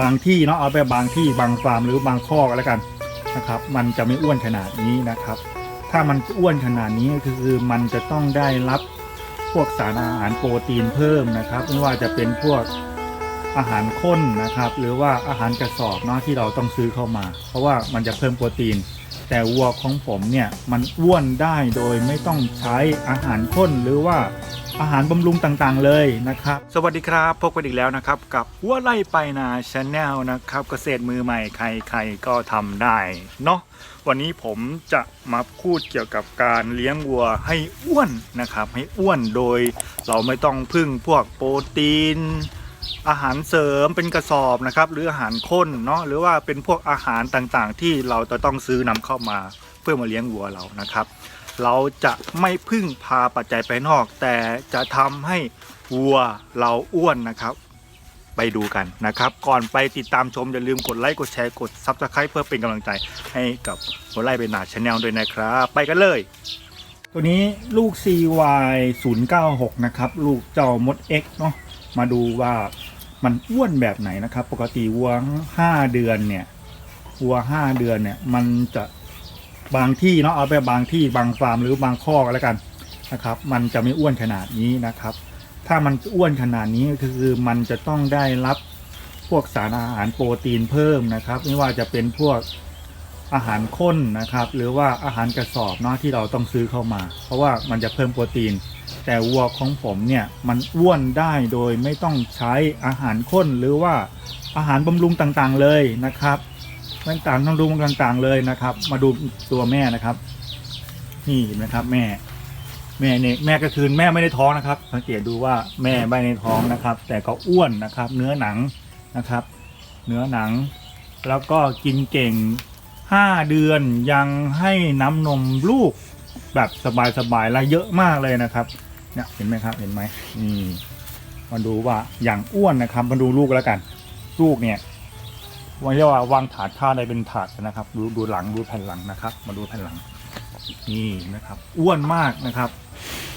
บางที่เนาะเอาไปบางที่บางฟาร์มหรือบางข้อก็แล้วกันนะครับ มันจะไม่อ้วนขนาดนี้นะครับ ถ้ามันอ้วนขนาดนี้คือมันจะต้องได้รับพวกสารอาหารโปรตีนเพิ่มนะครับไม่ว่าจะเป็นพวกอาหารข้นนะครับ หรือว่าอาหารกระสอบเนาะที่เราต้องซื้อเข้ามา เพราะว่ามันจะเพิ่มโปรตีน แต่วัวของผมเนี่ยมันอ้วนได้โดยไม่ต้องใช้อาหารข้นหรือว่าอาหารบำรุงต่างๆเลยนะครับ สวัสดีครับ พบกันอีกแล้วนะครับ กับวัวไล่ไปนาชาแนลนะครับ เกษตรมือใหม่ใครๆก็ทำได้เนาะวันนี้ผมจะมาพูดเกี่ยวกับการเลี้ยงวัวให้อ้วนนะครับ ให้อ้วนโดยเราไม่ต้องพึ่งพวกโปรตีน อาหารเสริมเป็นกระสอบนะครับ หรืออาหารข้นเนาะหรือว่าเป็นพวกอาหารต่างๆ ที่เราจะต้องซื้อนำเข้ามาเพื่อมาเลี้ยงวัวเรานะครับ เราจะไม่พึ่งพาปัจจัยภายนอก แต่จะทำให้วัวเราอ้วนนะครับ ไปดูกันนะครับ ก่อนไปติดตามชม อย่าลืมกดไลค์กดแชร์กด Subscribe เพื่อเป็นกำลังใจให้กับหัวไล่เป็นหนาชาแนลด้วยนะครับ ไปกันเลยตัวนี้ลูก CY 096 นะครับ ลูกเจ้ามด X เนาะ มาดูว่ามันอ้วนแบบไหนนะครับ ปกติวัว5เดือนเนี่ยวัว5เดือนเนี่ย มันจะบางที่เนาะเอาไปบางที่บางฟาร์มหรือบางข้อกก็แล้วกันนะครับ มันจะไม่อ้วนขนาดนี้นะครับ ถ้ามันอ้วนขนาดนี้ก็คือมันจะต้องได้รับพวกสารอาหารโปรตีนเพิ่มนะครับ ไม่ว่าจะเป็นพวกอาหารข้นนะครับ หรือว่าอาหารกระสอบเนาะที่เราต้องซื้อเข้ามา เพราะว่ามันจะเพิ่มโปรตีน แต่วัวของผมเนี่ยมันอ้วนได้โดยไม่ต้องใช้อาหารข้นหรือว่าอาหารบำรุงต่างๆเลยนะครับต่างๆต้งรุงต่างๆเลยนะครับ มาดูตัวแม่นะครับ นี่นไหมครับแม่ แม่เนี่ยแม่ก็คือแม่ไม่ได้ท้องนะครับ สังเกตดูว่าแม่ไม่ได้ท้องนะครับ แต่ก็อ้วนนะครับ เนื้อหนังนะครับ เนื้อหนัง แล้วก็กินเก่ง5เดือนยังให้น้ำนมลูกแบบสบายๆและเยอะมากเลยนะครับ เนี่ยเห็นไหมครับเห็นไหมนี่มาดูว่าอย่างอ้วนนะครับ มาดูลูกแล้วกัน ลูกเนี่ยวันเรียกว่าวางถาดข้าวในเป็นถาดนะครับ ดูดูหลังดูแผ่นหลังนะครับ มาดูแผ่นหลังนี่นะครับ อ้วนมากนะครับ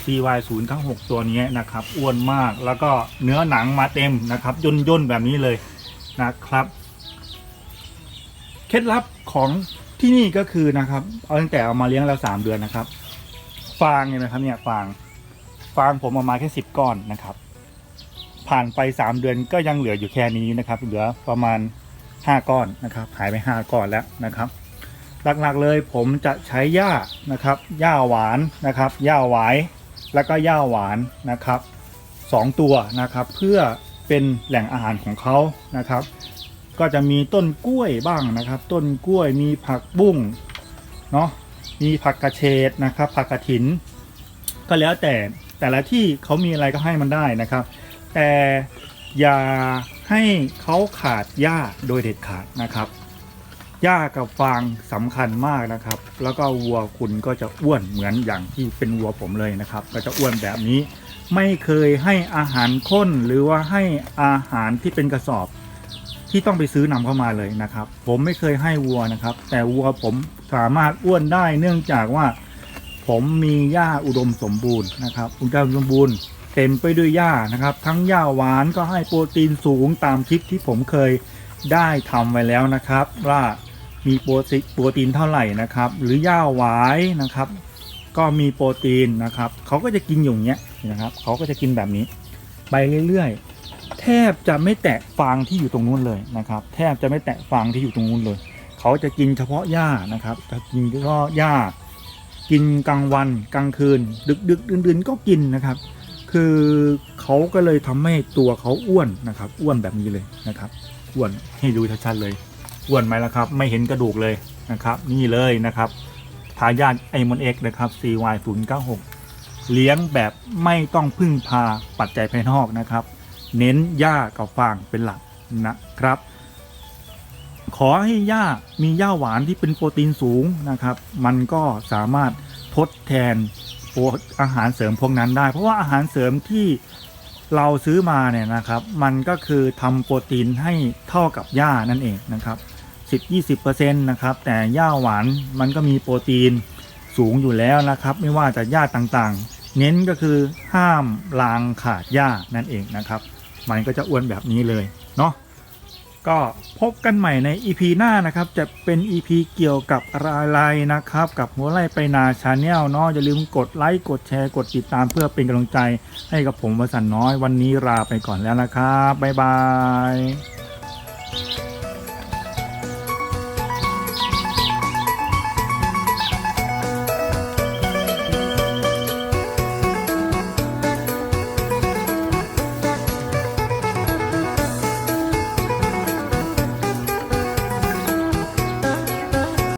CY 0 9 6ตัวนี้นะครับ อ้วนมากแล้วก็เนื้อหนังมาเต็มนะครับย่นย่นแบบนี้เลยนะครับ เคล็ดลับของที่นี่ก็คือนะครับ เอาตั้งแต่เอามาเลี้ยงแล้วสามเดือนนะครับ ฟางเนี่ยนะครับเนี่ยฟาง ฟางผมเอามาแค่สิบก้อนนะครับ ผ่านไปสามเดือนก็ยังเหลืออยู่แค่นี้นะครับ เหลือประมาณห้าก้อนนะครับ หายไปห้าก้อนแล้วนะครับ หลักๆเลยผมจะใช้หญ้านะครับหญ้าหวานนะครับหญ้าหวายแล้วก็หญ้าหวานนะครับสองตัวนะครับเพื่อเป็นแหล่งอาหารของเขานะครับ ก็จะมีต้นกล้วยบ้างนะครับ ต้นกล้วยมีผักบุ้งเนาะมีผักกระเฉดนะครับ ผักกระถิน ก็แล้วแต่แต่ละที่เขามีอะไรก็ให้มันได้นะครับ แต่อย่าให้เขาขาดหญ้าโดยเด็ดขาดนะครับหญ้ากับฟางสำคัญมากนะครับ แล้วก็วัวคุณก็จะอ้วนเหมือนอย่างที่เป็นวัวผมเลยนะครับ ก็จะอ้วนแบบนี้ ไม่เคยให้อาหารข้นหรือว่าให้อาหารที่เป็นกระสอบที่ต้องไปซื้อนำเข้ามาเลยนะครับ ผมไม่เคยให้วัวนะครับ แต่วัวผมสามารถอ้วนได้เนื่องจากว่า ผมมีหญ้าอุดมสมบูรณ์นะครับอุดมสมบูรณ์เต็มไปด้วยหญ้านะครับ ทั้งหญ้าหวานก็ให้โปรตีนสูงตามคลิปที่ผมเคยได้ทำไว้แล้วนะครับ ว่ามีโปรตีโปรตีนเท่าไหร่นะครับ หรือหญ้าหวายนะครับ ก็มีโปรตีนนะครับเขาก็จะกินอยู่อย่างเงี้ยนะครับเขาก็จะกินแบบนี้ไปเรื่อยๆแทบจะไม่แตะฟางที่อยู่ตรงนู้นเลยนะครับ แทบจะไม่แตะฟางที่อยู่ตรงนู้นเลยเขาจะกินเฉพาะหญ้านะครับจะกินเฉพาะหญ้า กินกลางวันกลางคืน ดึกดึกดื่นดื่นๆก็กินนะครับ คือเขาก็เลยทำให้ตัวเขาอ้วนนะครับ อ้วนแบบนี้เลยนะครับ อ้วนให้ดูชัดๆเลยอ้วนไหมล่ะครับ ไม่เห็นกระดูกเลยนะครับ นี่เลยนะครับทายาทไอมอนเอ็กนะครับ CY 0 9 6 เลี้ยงแบบไม่ต้องพึ่งพาปัจจัยภายนอกนะครับ เน้นหญ้ากับฟางเป็นหลักนะครับ ขอให้หญ้ามีหญ้าหวานที่เป็นโปรตีนสูงนะครับ มันก็สามารถทดแทนโปรอาหารเสริมพวกนั้นได้ เพราะว่าอาหารเสริมที่เราซื้อมาเนี่ยนะครับ มันก็คือทำโปรตีนให้เท่ากับหญ้านั่นเองนะครับ10-20%นะครับ แต่หญ้าหวานมันก็มีโปรตีนสูงอยู่แล้วนะครับ ไม่ว่าจะหญ้าต่างๆ เน้นก็คือห้ามลางขาดหญ้านั่นเองนะครับ มันก็จะอ้วนแบบนี้เลยเนาะ ก็พบกันใหม่ใน EP หน้านะครับ จะเป็น EP เกี่ยวกับอะไรนะครับ กับหัวไล่ไปนาชาแนลเนาะอย่าลืมกดไลค์กดแชร์กดติดตามเพื่อเป็นกำลังใจให้กับผมวสันน้อยวันนี้ลาไปก่อนแล้วนะครับบ๊ายบาย